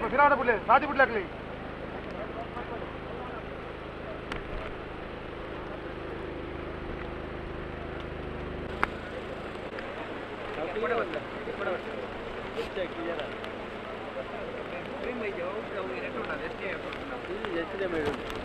ಸ್ವಲ್ಪ ಬಿರಾಡ ಬಿಡ್ಲಿ ರಾಟಿ ಬಿಡ್ಲಾಗ್ಲಿ ಎಷ್ಟೇ madam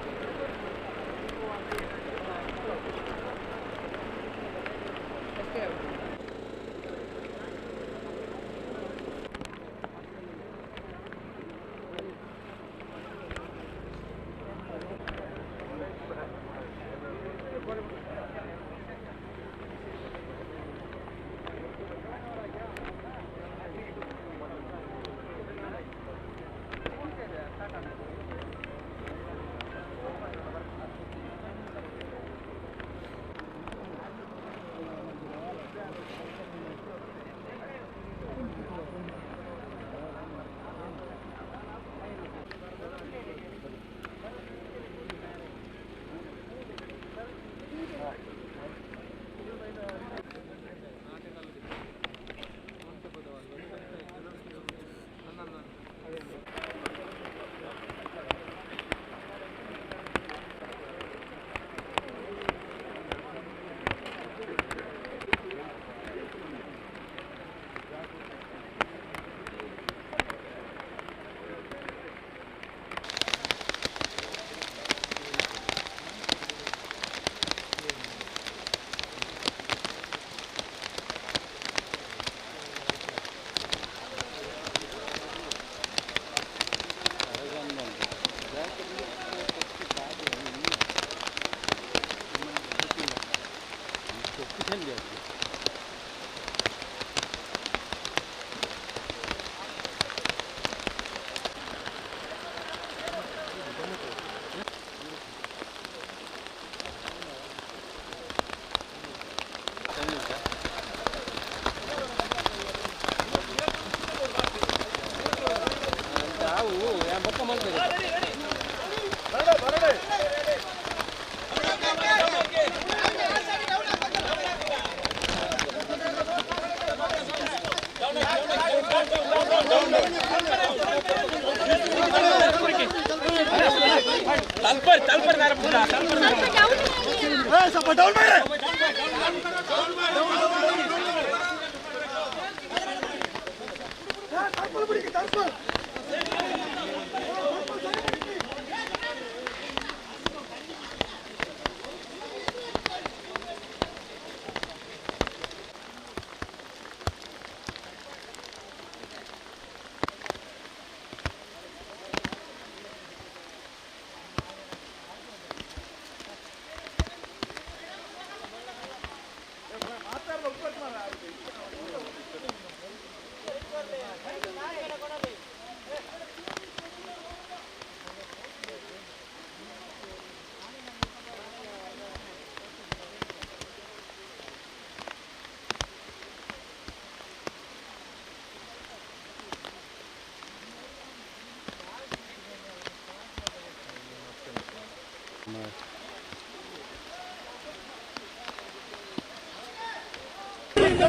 Hey,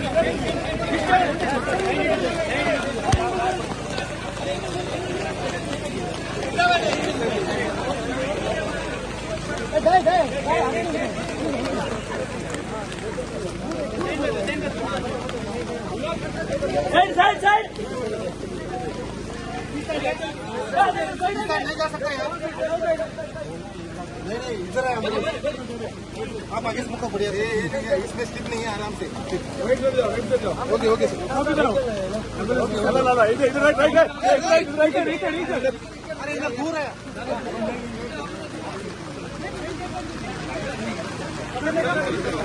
hey, hey, hey. इसमें स्किप नहीं है आराम से वेट कर वेट कर अरे दूर है Thank you.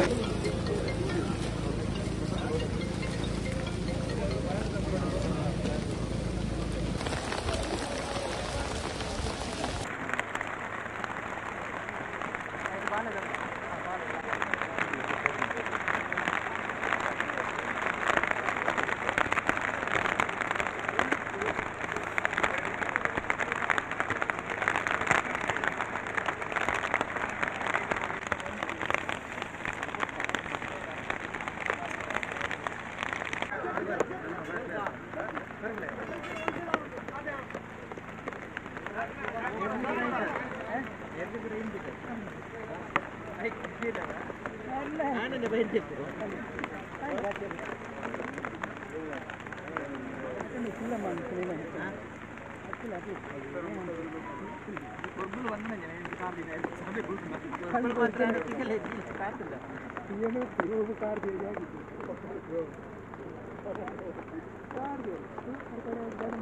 ಬೇಡ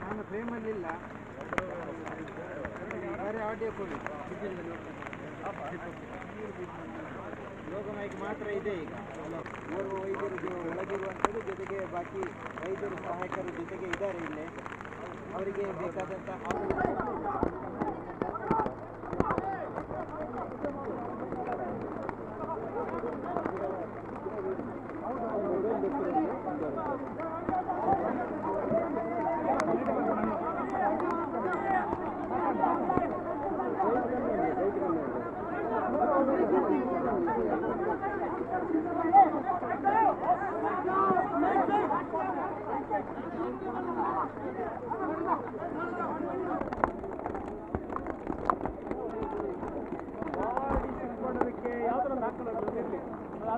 ನಾನು ಫ್ರೇಮಲ್ಲಿ ಇಲ್ಲ ಬೇರೆ ಆಡಿಯೋ ಕೊಡಿ. ಲೋಕ ಮೈಕ್ ಮಾತ್ರ ಇದೆ ಈಗ. ಮೂರು ವೈದ್ಯರು ಒಳಗಿರುವಂಥದ್ದು, ಜೊತೆಗೆ ಬಾಕಿ ವೈದ್ಯರು, ಸಹಾಯಕರು ಜೊತೆಗೆ ಇದ್ದಾರೆ ಇಲ್ಲೇ. ಅವರಿಗೆ ಬೇಕಾದಂಥ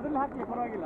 ಅದ್ರಲ್ಲಿ ಹಾಕಿ ಪರವಾಗಿಲ್ಲ.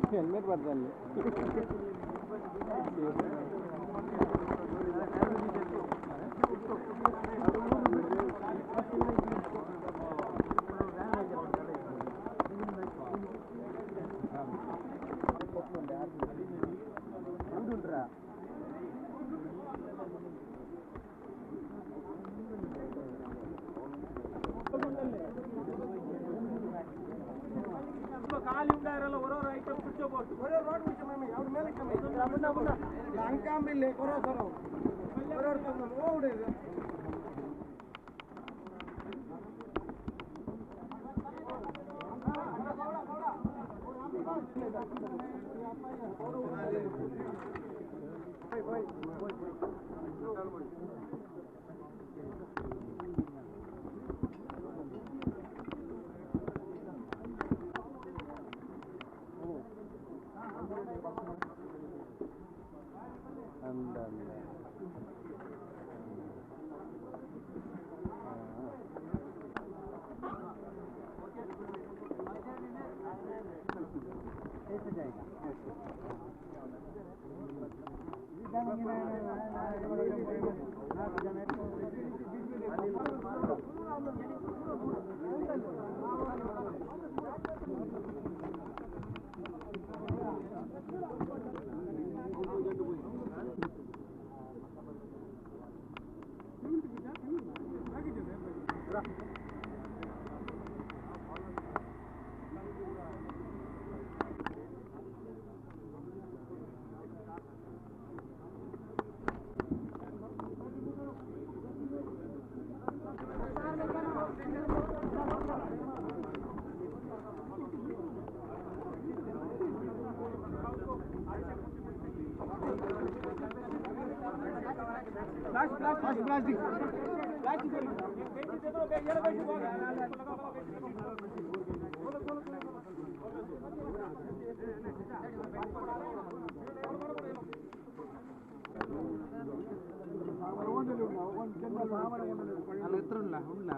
ಹೆಲ್ಮೆಟ್ ಬರ್ದಲ್ಲಿ ఖాళీ ഒന്നില്ലേ കുറവ് കുറവ് ഓരോരുത്തരും ഓവിടെ ప్లాస్టిక్. అలా ఇతరులా ఉండా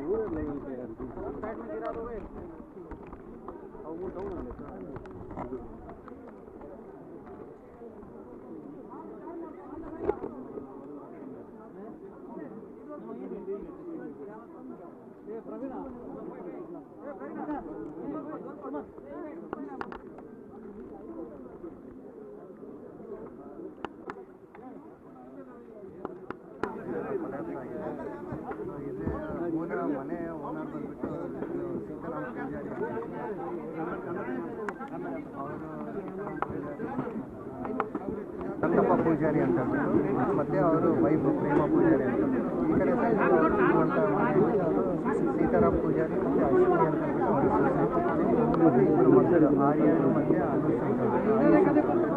ಓಡಿದೆ ಮೂಲ ಮನೆ ಓನರ್ ಬಂದ್ಬಿಟ್ಟು ಸೀತಾರಾಮ್ ಸಂತಪ್ಪ ಪೂಜಾರಿ ಅಂತ ಹೇಳ್ಬಿಟ್ಟು ಮತ್ತೆ ಅವರು ವೈಫ್ ಪ್ರೇಮ ಪೂಜಾರಿ ಅಂತ ಈ ಕಡೆ ಇರುವಂಥ ಸೀತಾರಾಮ್ ಪೂಜಾರಿ ಮತ್ತು ಅಶ್ವಿನಿ ಅಂತ ಹೇಳ್ಬಿಟ್ಟು ಅವರು ಮತ್ತೆ ಇಬ್ಬರು ಮಕ್ಕಳು ಆರ್ಯರು ಮತ್ತು ಅನುಷ್ ಅಂತ ಹೇಳ್ಬಿಟ್ಟು.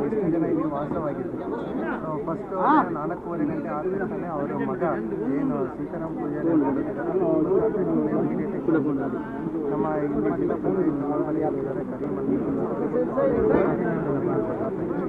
ಇಷ್ಟು ಜನ ಇಲ್ಲಿ ವಾಸವಾಗಿದ್ದರು. ಸೊ ಫಸ್ಟ್ ನಾಲ್ಕೂವರೆ ಗಂಟೆ ಆದ ತಕ್ಷಣ ಅವರ ಮಗ ಏನು ಸೀತಾರಾಮ್ ಪೂಜಾರಿ ಅಂತ. ನಮ್ಮ ಇಲ್ಲಿ ಜಿಲ್ಲಾ ಪಂಚಾಯತ್ ನಾರ್ಮಲಿ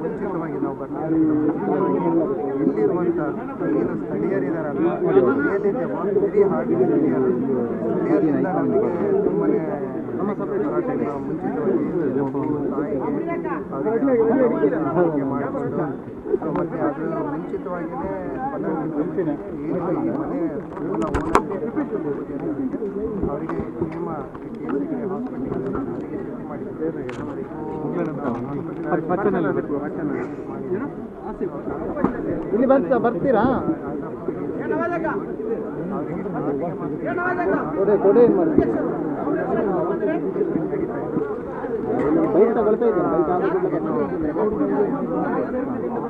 ಮುಂಚಿತವಾಗಿ ನಾವು ಬರ್ತೀವಿ ಏನು ಸ್ಥಳೀಯರಿದಾರಲ್ಲ ವೆರಿ ಹಾರ್ಡ್ ಸ್ಥಳೀಯರಿಂದ ನಮಗೆ ತುಂಬನೇ ಗಲಾಟೆನ ಮುಂಚಿತವಾಗಿ ತಾಯಿಗೆ ಮತ್ತು ಅವರಿಗೆ ಇಲ್ಲಿ ಬರ್ತಾ ಬರ್ತೀರಾ ಕೊಡೆ ಕೊಡೆ ಏನು ಮಾಡಿ ಬೈಕ್ ತಗೊಳ್ತಾ ಇದ್ದೀನಿ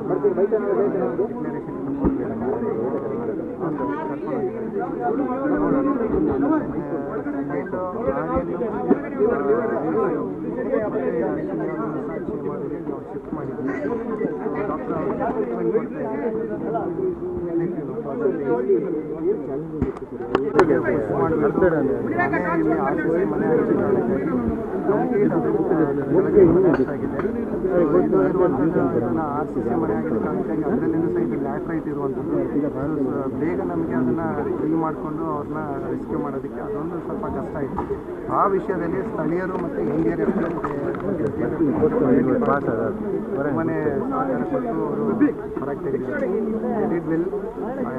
ಬೈಕ್ ಬೈಕ್ ಶಿಫ್ಟ್ ಮಾಡಿದ್ವಿ ಆರ್ ಸಿ ಸಿ ಮನೆ ಆಗಿರೋ ಕಾರಣಕ್ಕಾಗಿ ಅದರಲ್ಲಿಂದ ಸಹ ಇದು ಲ್ಯಾಟ್ರೈಟ್ ಇರುವಂಥದ್ದು ಬೇಗ ನಮಗೆ ಅದನ್ನು ಫ್ರೀ ಮಾಡಿಕೊಂಡು ಅವ್ರನ್ನ ರೆಸ್ಕ್ಯೂ ಮಾಡೋದಕ್ಕೆ ಅದೊಂದು ಸ್ವಲ್ಪ ಕಷ್ಟ ಇತ್ತು ಆ ವಿಷಯದಲ್ಲಿ ಸ್ಥಳೀಯರು ಮತ್ತು ಇಂಡಿಯನ್ ಮನೆ ಸಹಕಾರ ಕೊಟ್ಟು ಅವರು ಹೊರಗೆ ತೆಗೆದಿದ್ದಾರೆ did will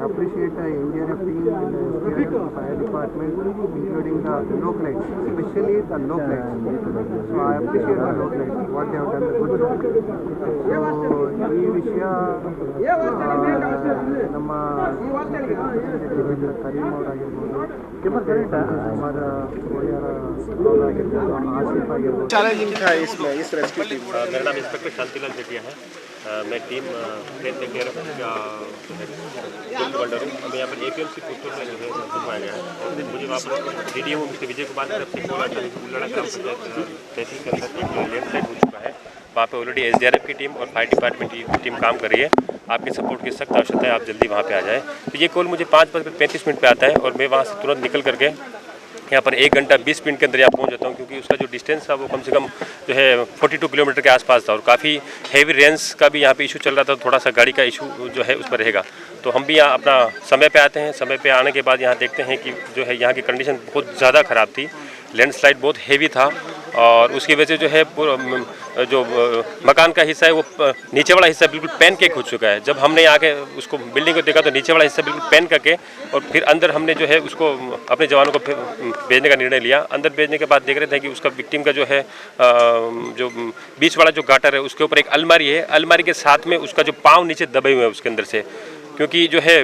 I appreciate Indian F team fire department including the localites specially the localites so I appreciate the localites what they have done good so ಈ ವಿಷಯ ಆ, ನಮ್ಮ ದೇವೇಂದ್ರ ಕರೀಂ ಅವರಾಗಿರ್ಬೋದು ಕುಮಾರ ಒಡೆಯರ ಅವರಾಗಿರ್ಬೋದು ಆಸಿಫ್ ಆಗಿರ್ಬೋದು चैलेंजिंग था इसमें इस रेस्क्यू टीम अ, मेरा नाम इंस्पेक्टर शांतिलाल जेटिया है अ, मैं टीम ट्रेन टेक केयर हूँ। हमें यहाँ पर ए पी एम सी पुस्तक में जो है बनवाया गया है। मुझे वहाँ पर D D O mister Vijay Kumar की तरफ़ से है कि उल्लड़ा ग्राम पंचायत तहसील के अंदर एक लैंडस्लाइड हो चुका है। वहाँ पे already S D R F की टीम और फायर डिपार्टमेंट की टीम काम कर रही है। आपके सपोर्ट की सख्त आवश्यकता है, आप जल्दी वहाँ पे आ जाए। तो ये कॉल मुझे पाँच बजकर पैंतीस मिनट पे आता है और मैं वहाँ से तुरंत निकल करके यहाँ पर एक घंटा बीस मिनट के अंदर यहाँ पहुँच जाता हूँ, क्योंकि उसका जो डिस्टेंस था वो कम से कम जो है 42 किलोमीटर के आसपास था और काफ़ी हैवी रेंस का भी यहाँ पे इशू चल रहा था, थोड़ा सा गाड़ी का इशू जो है उस पर रहेगा। तो हम भी यहाँ अपना समय पर आते हैं, समय पर आने के बाद यहाँ देखते हैं कि जो है यहाँ की कंडीशन बहुत ज़्यादा ख़राब थी लैंडस्लाइड बहुत हैवी था और उसकी वजह से जो है जो मकान का हिस्सा है वो नीचे वाला हिस्सा बिल्कुल पैन केक हो चुका है। जब हमने आके उसको बिल्डिंग को देखा तो नीचे वाला हिस्सा बिल्कुल पैन करके और फिर अंदर हमने जो है उसको अपने जवानों को भेजने का निर्णय लिया। अंदर भेजने के बाद देख रहे थे कि उसका विक्टिम का जो है जो बीच वाला जो गाटर है उसके ऊपर एक अलमारी है। अलमारी के साथ में उसका जो पाँव नीचे दबे हुए हैं उसके अंदर से। क्योंकि जो है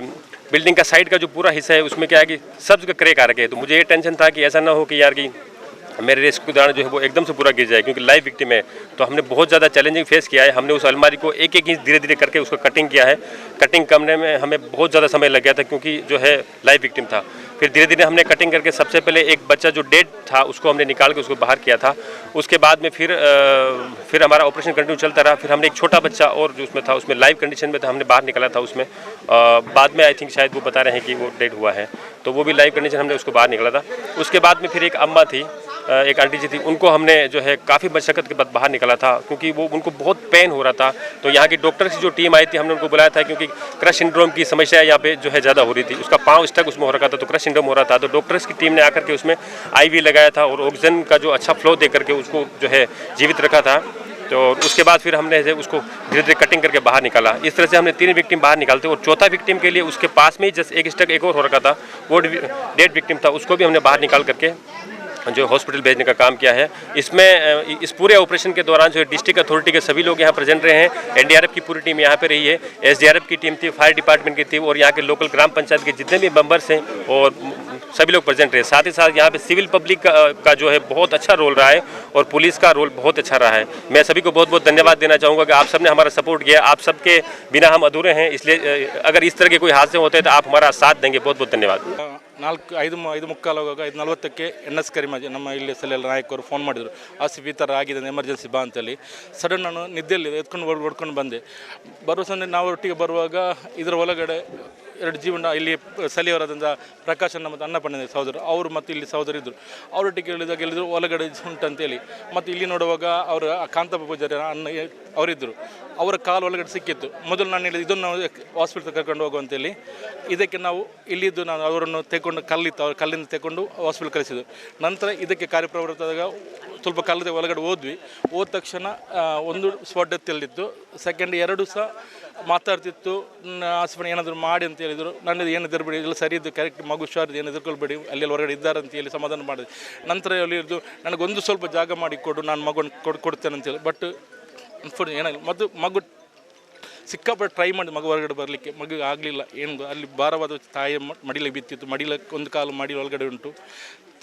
बिल्डिंग का साइड का जो पूरा हिस्सा है उसमें क्या है कि सब जगह क्रैक आ रखे हैं। तो मुझे ये टेंशन था कि ऐसा ना हो कि यार कि मेरे रेस्क्यू दौरान जो है वो एकदम से पूरा गिर जाए क्योंकि लाइव विक्टिम है। तो हमने बहुत ज़्यादा चैलेंजिंग फेस किया है। हमने उस अलमारी को एक एक इंच धीरे धीरे करके उसको कटिंग किया है। कटिंग करने में हमें बहुत ज़्यादा समय लग गया था क्योंकि जो है लाइव विक्टिम था। फिर धीरे धीरे हमने कटिंग करके सबसे पहले एक बच्चा जो डेड था उसको हमने निकाल के उसको बाहर किया था। उसके बाद में फिर अ, फिर हमारा ऑपरेशन कंटिन्यू चलता रहा। फिर हमने एक छोटा बच्चा और जो उसमें था उसमें लाइव कंडीशन में था हमने बाहर निकाला था उसमें। अ, बाद में आई थिंक शायद वो बता रहे हैं कि वो डेड हुआ है। तो वो भी लाइव कंडीशन हमने उसको बाहर निकाला था। उसके बाद में फिर एक अम्मा थी। एक आंटी जी थी, उनको हमने जो है काफ़ी मशक्क़त के बाद बाहर निकाला था, क्योंकि वो, उनको बहुत पेन हो रहा था। तो यहाँ की डॉक्टर की जो टीम आई थी, हमने उनको बुलाया था क्योंकि क्रश सिंड्रोम की समस्या यहाँ पे जो है ज़्यादा हो रही थी। उसका पाँव स्टक उसमें हो रखा था तो क्रश सिंड्रोम हो रहा था। तो डॉक्टर्स की टीम ने आकर के उसमें आईवी लगाया था और ऑक्सीजन का जो अच्छा फ्लो दे करके उसको जो है जीवित रखा था। तो उसके बाद फिर हमने उसको धीरे धीरे कटिंग करके बाहर निकाला। इस तरह से हमने तीन विक्टिम बाहर निकालते और चौथा विक्टिम के लिए उसके पास में ही जस्ट एक स्टक एक और हो रखा था, वो डेड विक्टिम था, उसको भी हमने बाहर निकाल करके जो हॉस्पिटल भेजने का काम किया है इसमें इस पूरे ऑपरेशन के दौरान जो डिस्ट्रिक्ट अथॉरिटी के सभी लोग यहाँ प्रेजेंट रहे हैं एनडीआरएफ की पूरी टीम यहाँ पे रही है एसडीआरएफ की टीम थी फायर डिपार्टमेंट की थी और यहाँ के लोकल ग्राम पंचायत के जितने भी मेंबर्स हैं और सभी लोग प्रेजेंट रहे। साथ ही साथ यहाँ पे सिविल पब्लिक का, का जो है बहुत अच्छा रोल रहा है और पुलिस का रोल बहुत अच्छा रहा है। मैं सभी को बहुत बहुत धन्यवाद देना चाहूँगा कि आप सबने हमारा सपोर्ट किया आप सबके बिना हम अधूरे हैं इसलिए अगर इस तरह के कोई हादसे होते हैं तो आप हमारा साथ देंगे। बहुत बहुत धन्यवाद ನಾಲ್ಕು, ಐದು ಮ- ಐದು ಮುಕ್ಕಾಲು ಹೋಗುವಾಗ ಐದು ನಲ್ವತ್ತಕ್ಕೆ ಎನ್ ಎಸ್ ಕರಿಮಾಜ್ ನಮ್ಮ ಇಲ್ಲಿ ಸಲ ನಾಯಕರು ಫೋನ್ ಮಾಡಿದರು. ಆಸಿಫ್ ಈ ಥರ ಆಗಿದೆ ಎಮರ್ಜೆನ್ಸಿ ಬಾ ಅಂತೇಳಿ. ಸಡನ್ ನಾನು ನಿದ್ದೆಯಲ್ಲಿ ಎತ್ಕೊಂಡು ಓಡ್ ಹೊಡ್ಕೊಂಡು ಬಂದೆ. ಬರುವ ಸಂದೆ ನಾವು ಒಟ್ಟಿಗೆ ಬರುವಾಗ ಇದರ ಒಳಗಡೆ ಎರಡು ಜೀವನ, ಇಲ್ಲಿ ಸಲಿಯವರಾದಂಥ ಪ್ರಕಾಶ್ ಅನ್ನ ಮತ್ತು ಅನ್ನಪಣ್ಣ ಸಹೋದರ ಅವರು ಮತ್ತು ಇಲ್ಲಿ ಸಹೋದರ ಇದ್ದರು ಅವರೊಟ್ಟಿಗೆ ಹೇಳಿದಾಗ ಹೇಳಿದ್ರು, ಒಳಗಡೆ ಉಂಟಂತೇಳಿ ಮತ್ತು ಇಲ್ಲಿ ನೋಡುವಾಗ ಅವರ ಕಾಂತಪ್ಪ ಪೂಜಾರಿ ಅನ್ನ ಅವರಿದ್ದರು ಅವರ ಕಾಲು ಒಳಗಡೆ ಸಿಕ್ಕಿತ್ತು ಮೊದಲು ನಾನು ಹೇಳಿದ ಇದನ್ನು ಹಾಸ್ಪಿಟಲ್ ಕರ್ಕೊಂಡು ಹೋಗುವಂತೇಳಿ ಇದಕ್ಕೆ ನಾವು ಇಲ್ಲಿದ್ದು ನಾನು ಅವರನ್ನು ತೆಗೊಂಡು ಕಲ್ಲಿತ್ತು. ಅವ್ರ ಕಲ್ಲಿಂದ ತೆಗೊಂಡು ಹಾಸ್ಪಿಟಲ್ ಕಳಿಸಿದ್ದು. ನಂತರ ಇದಕ್ಕೆ ಕಾರ್ಯಪ್ರವೃತ್ತದಾಗ ಸ್ವಲ್ಪ ಕಾಲದ ಒಳಗಡೆ ಹೋದ್ವಿ. ಹೋದ ತಕ್ಷಣ ಒಂದು ಸ್ಪಾಟ್ ತಿಳಿದಿತ್ತು ಸೆಕೆಂಡ್ ಎರಡು ಸಹ ಮಾತಾಡ್ತಿತ್ತು. ಹಾಸ್ಪಿಟಲ್ ಏನಾದರೂ ಮಾಡಿ ಅಂತ ಹೇಳಿದರು. ನನ್ನದು ಏನು ಎದುರುಬೇಡಿ ಇಲ್ಲ ಸರಿ ಇದ್ದು ಕರೆಕ್ಟ್ ಮಗು ಹುಷಾರಿದ್ದು ಏನು ಎದುರ್ಕೊಳ್ಬೇಡಿ ಅಲ್ಲಿ ಹೊರಗಡೆ ಇದ್ದಾರೆ ಅಂತ ಹೇಳಿ ಸಮಾಧಾನ ಮಾಡಿದೆ ನಂತರ ಅಲ್ಲಿ ನನಗೊಂದು ಸ್ವಲ್ಪ ಜಾಗ ಮಾಡಿ ಕೊಡು, ನಾನು ಮಗನ ಕೊಡು, ಕೊಡ್ತೇನೆ ಅಂತೇಳಿ ಬಟ್ ಅನ್ಫೋರ್ಚು ಏನಾಗಲಿ ಮತ್ತು ಮಗು ಸಿಕ್ಕಾಪಟ್ಟೆ ಟ್ರೈ ಮಾಡಿ ಮಗು ಹೊರಗಡೆ ಬರಲಿಕ್ಕೆ. ಮಗು ಆಗಲಿಲ್ಲ. ಏನು ಅಲ್ಲಿ ಭಾರವಾದ ತಾಯಿ ಮಡಿಲಿಗೆ ಬಿತ್ತಿತ್ತು. ಮಡಿಲಕ್ಕೆ ಒಂದು ಕಾಲು ಮಡಿ ಒಳಗಡೆ ಉಂಟು.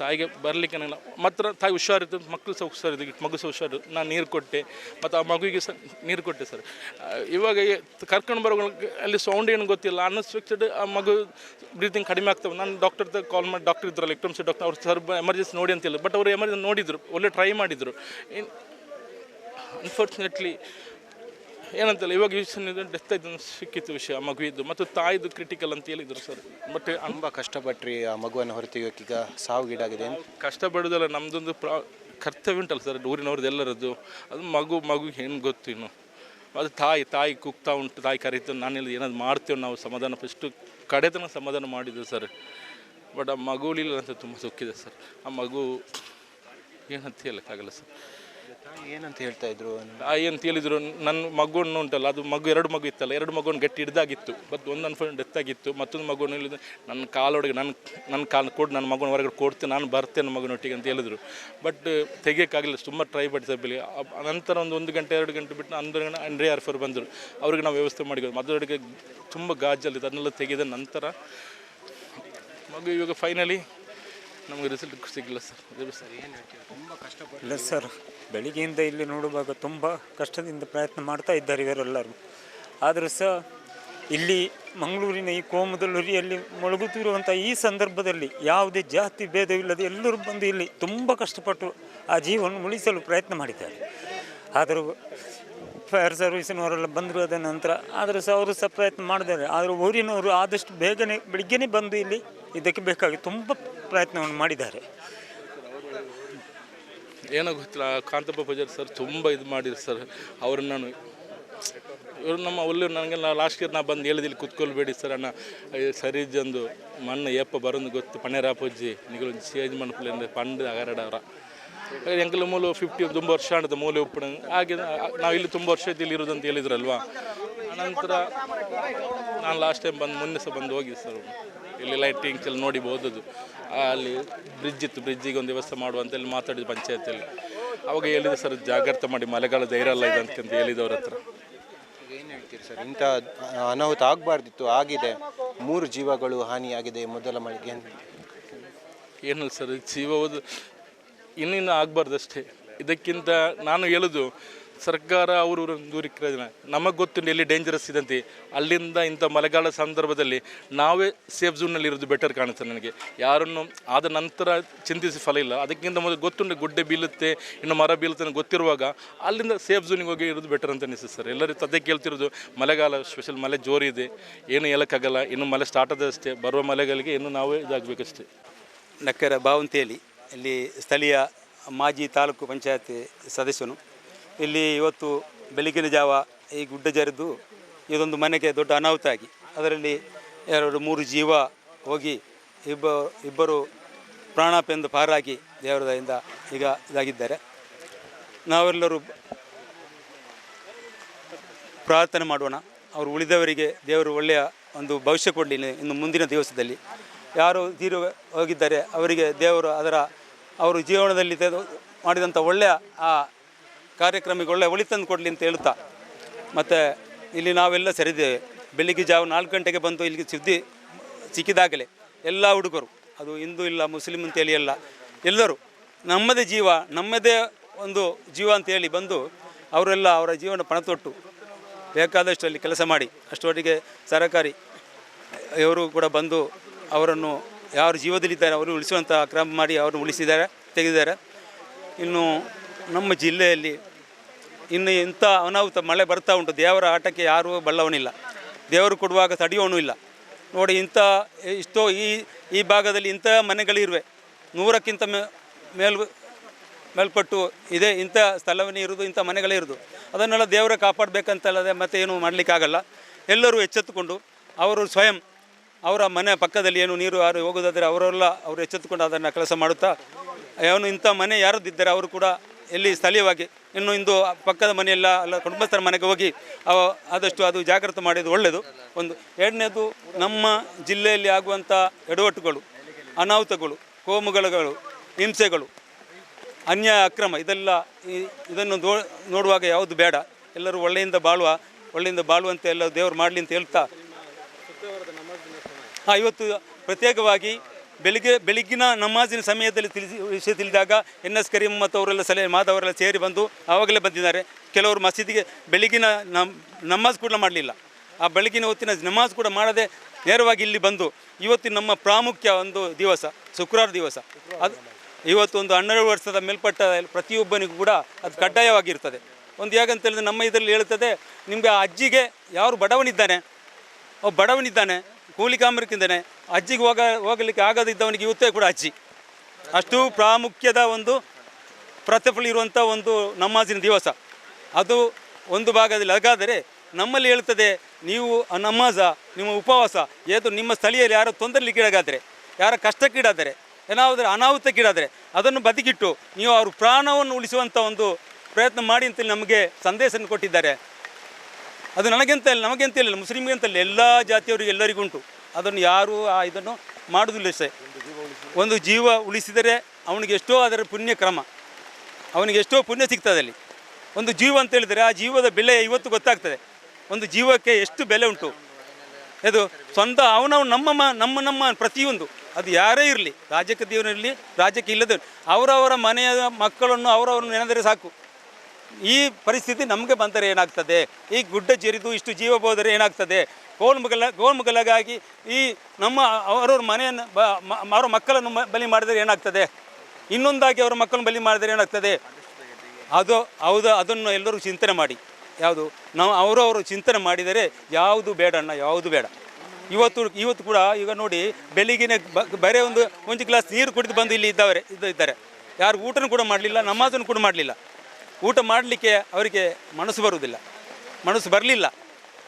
ತಾಯಿಗೆ ಬರಲಿಕ್ಕೆ ನನಗೆ ಮಾತ್ರ ತಾಯಿ ಹುಷಾರಿತ್ತು. ಮಕ್ಕಳು ಸಹ ಹುಷಾರಿದ್ದು ಮಗು ಸಹ ಹುಷಾರು ನಾನು ನೀರು ಕೊಟ್ಟೆ. ಮತ್ತು ಆ ಮಗುವಿಗೆ ಸಹ ನೀರು ಕೊಟ್ಟೆ ಸರ್. ಇವಾಗ ಕರ್ಕೊಂಡು ಬರೋ ಅಲ್ಲಿ ಸೌಂಡ್ ಏನು ಗೊತ್ತಿಲ್ಲ. ಅನ್ಎಕ್ಸ್ಪೆಕ್ಟೆಡ್ ಆ ಮಗು ಬ್ರೀತಿಂಗ್ ಕಡಿಮೆ ಆಗ್ತವೆ ನಾನು ಡಾಕ್ಟರ್ ಕಾಲ್ ಮಾಡಿ ಡಾಕ್ಟರ್ ಇದ್ರಲ್ಲ ಎಕ್ಟಮ್ಸಿ ಡಾಕ್ಟರ್, ಅವ್ರು ಸರ್ ಎಮರ್ಜೆನ್ಸಿ ನೋಡಿ ಅಂತಿಲ್ಲ. ಬಟ್ ಅವರು ಎಮರ್ಜೆನ್ಸಿ ನೋಡಿದರು. ಒಳ್ಳೆ ಟ್ರೈ ಮಾಡಿದರು. ಅನ್ಫಾರ್ಚುನೇಟ್ಲಿ ಏನಂತಲ್ಲ ಇವಾಗ ಯೋಚನೆ ಡೆತ್ ಆಯ್ತು ಸಿಕ್ಕಿತ್ತು ವಿಷಯ ಮಗುವಿದ್ದು. ಮತ್ತು ತಾಯಿದು ಕ್ರಿಟಿಕಲ್ ಅಂತ ಹೇಳಿದ್ರು ಸರ್ ಬಟ್ ತುಂಬ ಕಷ್ಟಪಟ್ರಿ ಆ ಮಗುವನ್ನು ಈಗ ಸಾವಿಗೀಡಾಗಿದೆ ಕಷ್ಟಪಡೋದಲ್ಲ ನಮ್ಮದೊಂದು ಪ್ರಾ ಕರ್ತವ್ಯ ಉಂಟಲ್ಲ ಸರ್ ಊರಿನವ್ರದ್ದು ಎಲ್ಲರದ್ದು. ಅದು ಮಗು ಮಗು ಏನು ಗೊತ್ತು ಇನ್ನು. ಅದು ತಾಯಿ ತಾಯಿ ಕುಗ್ತಾ ಉಂಟು ತಾಯಿ ಕರೀತು ನಾನು ಇಲ್ಲಿ ಏನಾದ್ರು ಮಾಡ್ತೇವೆ ನಾವು ಸಮಾಧಾನ ಫಸ್ಟು ಕಡೆತನ ಸಮಾಧಾನ ಮಾಡಿದ್ದು ಸರ್ ಬಟ್ ಆ ಮಗುಲಿಲ್ಲ ಅಂತ ತುಂಬ ಸುಕ್ಕಿದೆ ಸರ್ ಆ ಮಗು ಏನಂತ ಹೇಳೋಕ್ಕಾಗಲ್ಲ ಸರ್ ಏನಂತ ಹೇಳ್ತಾ ಇದ್ರು ಏನಂತ ಹೇಳಿದ್ರು ನನ್ನ ಮಗುವನ್ನು ಉಂಟಲ್ಲ, ಅದು ಮಗು, ಎರಡು ಮಗು ಇತ್ತಲ್ಲ, ಎರಡು ಮಗುವನ್ನು ಗಟ್ಟಿ ಹಿಡ್ದಾಗಿತ್ತು. ಬಟ್ ಒಂದು ಅನ್ಫೋನ್ ಡೆತ್ ಆಗಿತ್ತು, ಮತ್ತೊಂದು ಮಗುವನ್ನು ಹೇಳಿದ್ರು ನನ್ನ ಕಾಲೊಳಗೆ ನನ್ನ ನನ್ನ ಕಾಲು ಕೊಡು ನನ್ನ ಮಗುನ ಹೊರಗಡೆ ಕೊಡ್ತೇನೆ ನಾನು ಬರ್ತೇನೆ ಮಗನೊಟ್ಟಿಗೆ ಅಂತ ಹೇಳಿದ್ರು. ಬಟ್ ತೆಗಿಯೋಕ್ಕಾಗಲಿಲ್ಲ, ತುಂಬ ಟ್ರೈ ಸಬ್ಬಲಿ ನಂತರ ಒಂದು ಒಂದು ಗಂಟೆ, ಎರಡು ಗಂಟೆ ಬಿಟ್ಟು ಅಂದ್ರೆ ಅಂಡ್ರೆ ಆರ್ಫರ್ ಬಂದರು. ಅವ್ರಿಗೆ ನಾವು ವ್ಯವಸ್ಥೆ ಮಾಡಿದ್ವಿ ಮದುವೆಗೆ ತುಂಬ ಗಾಜಲ್ಲಿದೆ, ಅದನ್ನೆಲ್ಲ ತೆಗೆದ ನಂತರ, ಮಗು ಇವಾಗ ಫೈನಲಿ ನಮಗೆ ರಿಸಲ್ಟ್ ಸಿಗಲಿಲ್ಲ ಸರ್ ಸರ್ ಇಲ್ಲ ಸರ್ ಬೆಳಿಗ್ಗೆಯಿಂದ ಇಲ್ಲಿ ನೋಡುವಾಗ ತುಂಬ ಕಷ್ಟದಿಂದ ಪ್ರಯತ್ನ ಮಾಡ್ತಾ ಇದ್ದಾರೆ ಇವರೆಲ್ಲರೂ. ಆದರೂ ಸಹ ಇಲ್ಲಿ ಮಂಗಳೂರಿನ ಈ ಕೋಮದಲ್ಲುರಿಯಲ್ಲಿ ಮುಳುಗುತ್ತಿರುವಂಥ ಈ ಸಂದರ್ಭದಲ್ಲಿ ಯಾವುದೇ ಜಾತಿ ಭೇದವಿಲ್ಲದೆ ಎಲ್ಲರೂ ಬಂದು ಇಲ್ಲಿ ತುಂಬ ಕಷ್ಟಪಟ್ಟು ಆ ಜೀವವನ್ನು ಉಳಿಸಲು ಪ್ರಯತ್ನ ಮಾಡಿದ್ದಾರೆ. ಆದರೂ ಫೈರ್ ಸರ್ವಿಸಿನವರೆಲ್ಲ ಬಂದರು ಅದ ನಂತರ ಆದರೂ ಸಹ ಅವರು ಸಹ ಪ್ರಯತ್ನ ಮಾಡಿದ್ದಾರೆ. ಆದರೂ ಊರಿನವರು ಆದಷ್ಟು ಬೇಗನೆ, ಬೆಳಿಗ್ಗೆನೇ ಬಂದು ಇಲ್ಲಿ ಇದಕ್ಕೆ ಬೇಕಾಗಿ ತುಂಬ ಪ್ರಯತ್ನವನ್ನು ಮಾಡಿದ್ದಾರೆ. ಏನೋ ಗೊತ್ತಿಲ್ಲ, ಕಾಂತಪ್ಪ ಪೂಜಾರಿ ಸರ್ ತುಂಬ ಇದು ಮಾಡಿದ್ರು ಸರ್. ಅವ್ರನ್ನ ನಾನು ಇವರು ನಮ್ಮ ಒಳ್ಳೆ ನಾ ಲಾಸ್ಟ್ ಇಯರ್ ನಾ ಬಂದು ಹೇಳಿದ ಇಲ್ಲಿ ಕುತ್ಕೊಳ್ಬೇಡಿ ಸರ್ ಅಣ್ಣ ಸರಿಜಂದು ಸರಿ ಜಂದು ಮಣ್ಣು ಎಪ್ಪ ಬರೋದು ಗೊತ್ತು ಪಣ್ಣೆರಾಪಜ್ಜಿ ನಿಗಳು ಚೇಂಜ್ ಅಂದರೆ ಪಂಡು ಅಗರಡವರ ಎಂಕಲು ಮೂಲ ಫಿಫ್ಟಿ ತುಂಬ ವರ್ಷ ಆಡದ ಮೂಲೆ ಉಪ್ಪಣ ಹಾಗೆ ನಾವು ಇಲ್ಲಿ ತುಂಬ ವರ್ಷ ಇಲ್ಲಿ ಇರೋದು ಅಂತ ಹೇಳಿದ್ರಲ್ವಾ? ಅನಂತರ ನಾನು ಲಾಸ್ಟ್ ಟೈಮ್ ಬಂದು, ಮೊನ್ನೆ ಸಹ ಬಂದು ಹೋಗಿದ್ದೆ ಸರ್. ಇಲ್ಲಿ ಲೈಟಿಂಗ್ಸ್ ಎಲ್ಲ ನೋಡಿ ಅಲ್ಲಿ ಬ್ರಿಡ್ಜ್ ಇತ್ತು. ಬ್ರಿಡ್ಜಿಗೆ ಒಂದು ವ್ಯವಸ್ಥೆ ಮಾಡುವಂತೇಳಿ ಮಾತಾಡಿದ್ದು ಪಂಚಾಯತಿಯಲ್ಲಿ. ಅವಾಗ ಹೇಳಿದೆ ಸರ್ ಜಾಗ್ರತೆ ಮಾಡಿ ಮಳೆಗಾಲ ಧೈರ್ಯ ಅಲ್ಲ ಇದೆ ಅಂತ ಹೇಳಿದವ್ರ ಹತ್ರ. ಏನು ಹೇಳ್ತೀರಿ ಸರ್? ಇಂಥ ಅನಾಹುತ ಆಗಬಾರ್ದಿತ್ತು ಆಗಿದೆ. ಮೂರು ಜೀವಗಳು ಹಾನಿಯಾಗಿದೆ ಮೊದಲ ಮಳೆಗೆ ಏನು ಏನಿಲ್ಲ ಸರ್ ಜೀವ ಇನ್ನಿನ್ನೂ ಆಗಬಾರ್ದಷ್ಟೇ. ಆಗಬಾರ್ದು ಇದಕ್ಕಿಂತ ನಾನು ಹೇಳೋದು ಸರ್ಕಾರ ಅವರು ದೂರಿಕ್ಕಿರೋ ನಮಗೆ ಗೊತ್ತು ಎಲ್ಲಿ ಡೇಂಜರಸ್ ಇದಂತೆ. ಅಲ್ಲಿಂದ ಇಂಥ ಮಳೆಗಾಲ ಸಂದರ್ಭದಲ್ಲಿ ನಾವೇ ಸೇಫ್ ಝೋನಲ್ಲಿ ಇರೋದು ಬೆಟರ್ ಕಾಣುತ್ತೆ ನನಗೆ. ಯಾರನ್ನು ಆದ ನಂತರ ಚಿಂತಿಸಿ ಫಲ ಇಲ್ಲ. ಅದಕ್ಕಿಂತ ಮೊದಲು ಗೊತ್ತುಂಟು ಗುಡ್ಡೆ ಬೀಳುತ್ತೆ, ಇನ್ನು ಮರ ಬೀಳುತ್ತೆ ಗೊತ್ತಿರುವಾಗ ಅಲ್ಲಿಂದ ಸೇಫ್ ಝೋನಿಗೆ ಹೋಗಿ ಇರೋದು ಬೆಟರ್ ಅಂತ ಅನಿಸುತ್ತೆ ಸರ್. ಎಲ್ಲರೂ ತದ್ದೆ ಕೇಳ್ತಿರೋದು, ಮಳೆಗಾಲ ಸ್ಪೆಷಲ್ ಮಳೆ ಜೋರಿದೆ ಏನು ಹೇಳೋಕ್ಕಾಗಲ್ಲ ಇನ್ನು ಮಳೆ ಸ್ಟಾರ್ಟ್ ಆದಷ್ಟೇ ಬರುವ ಮಳೆಗಳಿಗೆ ಇನ್ನು ನಾವೇ ಇದಾಗಬೇಕಷ್ಟೇ. ನಕ್ಕರ ಬಾವಂತಿಯಲ್ಲಿ, ಇಲ್ಲಿ ಸ್ಥಳೀಯ ಮಾಜಿ ತಾಲೂಕು ಪಂಚಾಯತ್ ಸದಸ್ಯನು ಇಲ್ಲಿ ಇವತ್ತು ಬೆಳಗಿನ ಜಾವ ಈ ಗುಡ್ಡ ಜರಿದು ಇದೊಂದು ಮನೆಗೆ ದೊಡ್ಡ ಅನಾಹುತ ಆಗಿ. ಅದರಲ್ಲಿ ಎರಡು ಮೂರು ಜೀವ ಹೋಗಿ ಇಬ್ಬ, ಇಬ್ಬರು ಪ್ರಾಣಾಪೆಂದು ಪಾರಾಗಿ ದೇವರದಿಂದ ಈಗ ಇದಾಗಿದ್ದಾರೆ. ನಾವೆಲ್ಲರೂ ಪ್ರಾರ್ಥನೆ ಮಾಡೋಣ. ಅವರು ಉಳಿದವರಿಗೆ ದೇವರು ಒಳ್ಳೆಯ ಒಂದು ಭವಿಷ್ಯ ಕೊಡಲಿ ಇನ್ನು ಮುಂದಿನ ದಿವಸದಲ್ಲಿ. ಯಾರು ತೀರು ಹೋಗಿದ್ದಾರೆ, ಅವರಿಗೆ ದೇವರು ಅದರ, ಅವರು ಜೀವನದಲ್ಲಿ ತೆಗೆದು ಮಾಡಿದಂಥ ಒಳ್ಳೆಯ ಆ ಕಾರ್ಯಕ್ರಮಕ್ಕೆ ಒಳಿ ತಂದು ಕೊಡಲಿ ಅಂತ ಹೇಳ್ತಾ. ಮತ್ತು ಇಲ್ಲಿ ನಾವೆಲ್ಲ ಸೇರಿದ್ದೇವೆ. ಬೆಳಿಗ್ಗೆ ಜಾವ ನಾಲ್ಕು ಗಂಟೆಗೆ ಬಂದು ಇಲ್ಲಿಗೆ ಸುದ್ದಿ ಸಿಕ್ಕಿದಾಗಲೇ ಎಲ್ಲ ಹುಡುಗರು, ಅದು ಹಿಂದೂ ಇಲ್ಲ ಮುಸ್ಲಿಮ್ ಅಂತೇಳಿ ಎಲ್ಲ, ಎಲ್ಲರೂ ನಮ್ಮದೇ ಜೀವ, ನಮ್ಮದೇ ಒಂದು ಜೀವ ಅಂತೇಳಿ ಬಂದು ಅವರೆಲ್ಲ ಅವರ ಜೀವನ ಪಣ ತೊಟ್ಟು ಬೇಕಾದಷ್ಟು ಅಲ್ಲಿ ಕೆಲಸ ಮಾಡಿ, ಅಷ್ಟೊಟ್ಟಿಗೆ ಸರಕಾರಿ ಇವರು ಕೂಡ ಬಂದು ಅವರನ್ನು ಯಾರು ಜೀವದಲ್ಲಿದ್ದಾರೆ, ಅವರು ಉಳಿಸುವಂಥ ಕ್ರಮ ಮಾಡಿ ಅವರನ್ನು ಉಳಿಸಿದ್ದಾರೆ, ತೆಗೆದಿದ್ದಾರೆ. ಇನ್ನು ನಮ್ಮ ಜಿಲ್ಲೆಯಲ್ಲಿ ಇನ್ನು ಇಂಥ ಅನಾಹುತ ಮಳೆ ಬರ್ತಾ ಉಂಟು. ದೇವರ ಆಟಕ್ಕೆ ಯಾರೂ ಬಲ್ಲವನಿಲ್ಲ. ದೇವರು ಕೊಡುವಾಗ ತಡೆಯೋನು ಇಲ್ಲ. ನೋಡಿ ಇಂಥ ಇಷ್ಟೋ ಈ ಈ ಭಾಗದಲ್ಲಿ ಇಂಥ ಮನೆಗಳಿರುವೆ. ನೂರಕ್ಕಿಂತ ಮೇಲ್ ಮೇಲು, ಮೇಲ್ಪಟ್ಟು ಇದೆ ಇಂಥ ಸ್ಥಳವನ್ನೇ ಇರೋದು ಇಂಥ ಮನೆಗಳೇ ಇರೋದು ಅದನ್ನೆಲ್ಲ ದೇವರ ಕಾಪಾಡಬೇಕಂತಲ್ಲದೆ ಮತ್ತೆ ಏನು ಮಾಡಲಿಕ್ಕಾಗಲ್ಲ. ಎಲ್ಲರೂ ಎಚ್ಚೆತ್ತುಕೊಂಡು ಅವರು ಸ್ವಯಂ ಅವರ ಮನೆ ಪಕ್ಕದಲ್ಲಿ ಏನು ನೀರು ಯಾರು ಹೋಗೋದಾದರೆ ಅವರೆಲ್ಲ ಅವರು ಎಚ್ಚೆತ್ತುಕೊಂಡು ಅದನ್ನು ಕೆಲಸ ಮಾಡುತ್ತಾ, ಅವನು ಇಂಥ ಮನೆ ಯಾರದ್ದಿದ್ದರೆ ಅವರು ಕೂಡ ಎಲ್ಲಿ ಸ್ಥಳೀಯವಾಗಿ ಇನ್ನು ಇಂದು ಪಕ್ಕದ ಮನೆಯೆಲ್ಲ ಅಲ್ಲ ಕುಟುಂಬಸ್ಥರ ಮನೆಗೆ ಹೋಗಿ ಅವ ಆದಷ್ಟು ಅದು ಜಾಗೃತಿ ಮಾಡಿದ್ದು ಒಳ್ಳೆಯದು ಒಂದು ಎರಡನೇದು ನಮ್ಮ ಜಿಲ್ಲೆಯಲ್ಲಿ ಆಗುವಂಥ ಎಡವಟ್ಟುಗಳು, ಅನಾಹುತಗಳು ಕೋಮುಗಳುಗಳು ಹಿಂಸೆಗಳು, ಅನ್ಯಾಯ, ಅಕ್ರಮ ಇದೆಲ್ಲ ಇದನ್ನು ನೋಡುವಾಗ ಯಾವುದು ಬೇಡ. ಎಲ್ಲರೂ ಒಳ್ಳೆಯಿಂದ ಬಾಳುವ, ಒಳ್ಳೆಯಿಂದ ಬಾಳುವಂತೆ ಎಲ್ಲ ದೇವರು ಮಾಡಲಿ ಅಂತ ಹೇಳ್ತಾ. ಹಾಂ, ಇವತ್ತು ಪ್ರತ್ಯೇಕವಾಗಿ ಬೆಳಿಗ್ಗೆ ಬೆಳಿಗ್ಗಿನ ನಮಾಜಿನ ಸಮಯದಲ್ಲಿ ತಿಳಿಸಿ ವಿಷಯ ತಿಳಿದಾಗ ಎನ್ ಎಸ್ ಕರೀಂ ಮತ್ತು ಅವರೆಲ್ಲ ಸಲಹೆ ಮಾದವರೆಲ್ಲ ಸೇರಿ ಬಂದು ಆವಾಗಲೇ ಬಂದಿದ್ದಾರೆ. ಕೆಲವರು ಮಸೀದಿಗೆ ಬೆಳಗಿನ ನಮ್ ನಮಾಜ್ ಕೂಡ ಮಾಡಲಿಲ್ಲ. ಆ ಬೆಳಗಿನ ಹೊತ್ತಿನ ನಮಾಜ್ ಕೂಡ ಮಾಡದೆ ನೇರವಾಗಿ ಇಲ್ಲಿ ಬಂದು ಇವತ್ತಿನ ನಮ್ಮ ಪ್ರಾಮುಖ್ಯ ಒಂದು ದಿವಸ, ಶುಕ್ರವಾರ ದಿವಸ. ಅದು ಇವತ್ತು ಒಂದು ಹನ್ನೆರಡು ವರ್ಷದ ಮೇಲ್ಪಟ್ಟ ಪ್ರತಿಯೊಬ್ಬನಿಗೂ ಕೂಡ ಅದು ಕಡ್ಡಾಯವಾಗಿರ್ತದೆ. ಒಂದು ಹೇಗಂತ ಹೇಳಿದ್ರೆ ನಮ್ಮ ಇದರಲ್ಲಿ ಹೇಳ್ತದೆ ನಿಮಗೆ ಆ ಅಜ್ಜಿಗೆ ಯಾರು ಬಡವನಿದ್ದಾನೆ, ಒಬ್ಬ ಬಡವನಿದ್ದಾನೆ, ಕೂಲಿ ಕಾಮರಿಕಿದ್ದಾನೆ ಅಜ್ಜಿಗೆ ಹೋಗ ಹೋಗಲಿಕ್ಕೆ ಆಗದಿದ್ದವನಿಗೆ ಇವತ್ತೇ ಕೂಡ ಅಜ್ಜಿ. ಅಷ್ಟು ಪ್ರಾಮುಖ್ಯದ ಒಂದು ಪ್ರತಿಫಲ ಇರುವಂಥ ಒಂದು ನಮಾಜಿನ ದಿವಸ. ಅದು ಒಂದು ಭಾಗದಲ್ಲಿ. ಹಾಗಾದರೆ ನಮ್ಮಲ್ಲಿ ಹೇಳ್ತದೆ ನೀವು ನಮಾಜ, ನಿಮ್ಮ ಉಪವಾಸ, ಏದು ನಿಮ್ಮ ಸ್ಥಳೀಯರು ಯಾರೋ ತೊಂದರೆಗೀಡಾಗಾದರೆ ಯಾರ ಕಷ್ಟಕ್ಕೀಡಾದರೆ, ಏನಾದರೂ ಅನಾಹುತಕ್ಕೀಡಾದರೆ ಅದನ್ನು ಬದುಕಿಟ್ಟು ನೀವು ಅವ್ರ ಪ್ರಾಣವನ್ನು ಉಳಿಸುವಂಥ ಒಂದು ಪ್ರಯತ್ನ ಮಾಡಿ ಅಂತೇಳಿ ನಮಗೆ ಸಂದೇಶವನ್ನು ಕೊಟ್ಟಿದ್ದಾರೆ. ಅದು ನನಗೆಂತ ಇಲ್ಲ, ನಮಗೆಂತ ಇಲ್ಲ ಮುಸ್ಲಿಮ್ಗೆಂತ ಇಲ್ಲ, ಎಲ್ಲ ಜಾತಿಯವರಿಗೆ ಎಲ್ಲರಿಗೂ ಉಂಟು. ಅದನ್ನು ಯಾರೂ ಆ ಇದನ್ನು ಮಾಡುವುದಿಲ್ಲ ಸೆ. ಒಂದು ಜೀವ ಉಳಿಸಿದರೆ ಅವನಿಗೆ ಎಷ್ಟೋ ಅದರ ಪುಣ್ಯ ಕ್ರಮ ಅವನಿಗೆ ಎಷ್ಟೋ ಪುಣ್ಯ ಸಿಗ್ತದೆ ಅಲ್ಲಿ. ಒಂದು ಜೀವ ಅಂತ ಹೇಳಿದರೆ ಆ ಜೀವದ ಬೆಲೆ ಇವತ್ತು ಗೊತ್ತಾಗ್ತದೆ. ಒಂದು ಜೀವಕ್ಕೆ ಎಷ್ಟು ಬೆಲೆ ಉಂಟು. ಅದು ಸ್ವಂತ ಅವನವನು ನಮ್ಮ ನಮ್ಮ ನಮ್ಮ ಪ್ರತಿಯೊಂದು. ಅದು ಯಾರೇ ಇರಲಿ ರಾಜಕೀಯ ದೇವರಿರಲಿ ರಾಜಕೀಯ ಇಲ್ಲದ ಅವರವರ ಮನೆಯ ಮಕ್ಕಳನ್ನು ಅವರವರು ನೆನೆದರೆ ಸಾಕು. ಈ ಪರಿಸ್ಥಿತಿ ನಮಗೆ ಬಂದರೆ ಏನಾಗ್ತದೆ? ಈ ಗುಡ್ಡ ಜರಿದು ಇಷ್ಟು ಜೀವ ಹೋದರೆ ಏನಾಗ್ತದೆ? ಗೋಲ್ಮುಗಲ ಗೋಲ್ಮುಗಲಾಗಿ ಈ ನಮ್ಮ ಅವರವ್ರ ಮನೆಯನ್ನು ಅವರ ಮಕ್ಕಳನ್ನು ಬಲಿ ಮಾಡಿದರೆ ಏನಾಗ್ತದೆ? ಇನ್ನೊಂದಾಗಿ ಅವರ ಮಕ್ಕಳನ್ನು ಬಲಿ ಮಾಡಿದರೆ ಏನಾಗ್ತದೆ? ಅದು, ಹೌದು, ಅದನ್ನು ಎಲ್ಲರೂ ಚಿಂತನೆ ಮಾಡಿ. ಯಾವುದು? ನಾವು ಅವರವರು ಚಿಂತನೆ ಮಾಡಿದರೆ ಯಾವುದು ಬೇಡ ಅಣ್ಣ, ಯಾವುದು ಬೇಡ. ಇವತ್ತು ಇವತ್ತು ಕೂಡ ಈಗ ನೋಡಿ ಬೆಳಿಗ್ಗೆ ಬರೇ ಒಂದು ಒಂದು ಗ್ಲಾಸ್ ನೀರು ಕುಡಿದು ಬಂದು ಇಲ್ಲಿ ಇದ್ದವರೆ ಇದು ಇದ್ದಾರೆ. ಯಾರು ಊಟನೂ ಕೂಡ ಮಾಡಲಿಲ್ಲ, ನಮಾಜನ್ನು ಕೂಡ ಮಾಡಲಿಲ್ಲ. ಊಟ ಮಾಡಲಿಕ್ಕೆ ಅವರಿಗೆ ಮನಸ್ಸು ಬರುವುದಿಲ್ಲ. ಮನಸ್ಸು ಬರಲಿಲ್ಲ.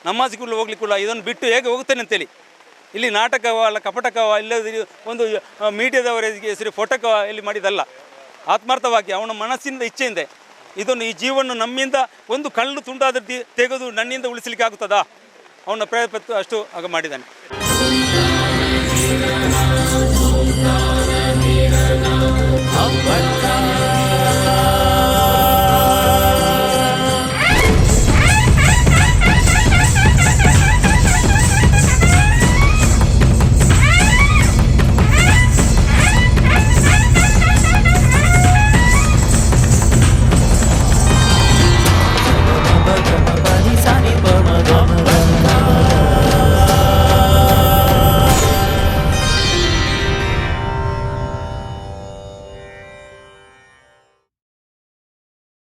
ನಮಾಜಿಗೂ ಹೋಗ್ಲಿಕ್ಕೂ ಇದನ್ನು ಬಿಟ್ಟು ಹೇಗೆ ಹೋಗ್ತೇನೆ ಅಂತೇಳಿ. ಇಲ್ಲಿ ನಾಟಕವ ಅಲ್ಲ ಕಪಟಕವ ಇಲ್ಲ ಒಂದು ಮೀಡಿಯಾದವರ ಮೀಡಿಯಾದವರಿಗೆ ಹೆಸರು ಫೋಟೋಕವ ಇಲ್ಲಿ ಮಾಡಿದಲ್ಲ ಆತ್ಮಾರ್ಥವಾಗಿ ಅವನ ಮನಸ್ಸಿಂದ ಇಚ್ಛೆಯಿಂದ ಇದನ್ನು ಈ ಜೀವನ ನಮ್ಮಿಂದ ಒಂದು ಕಣ್ಣು ತುಂಡಾದ ತೆಗೆದು ನನ್ನಿಂದ ಉಳಿಸಲಿಕ್ಕೆ ಆಗುತ್ತದಾ? ಅವನ ಪ್ರಯತ್ನ ಅಷ್ಟು ಆಗ ಮಾಡಿದ್ದಾನೆ.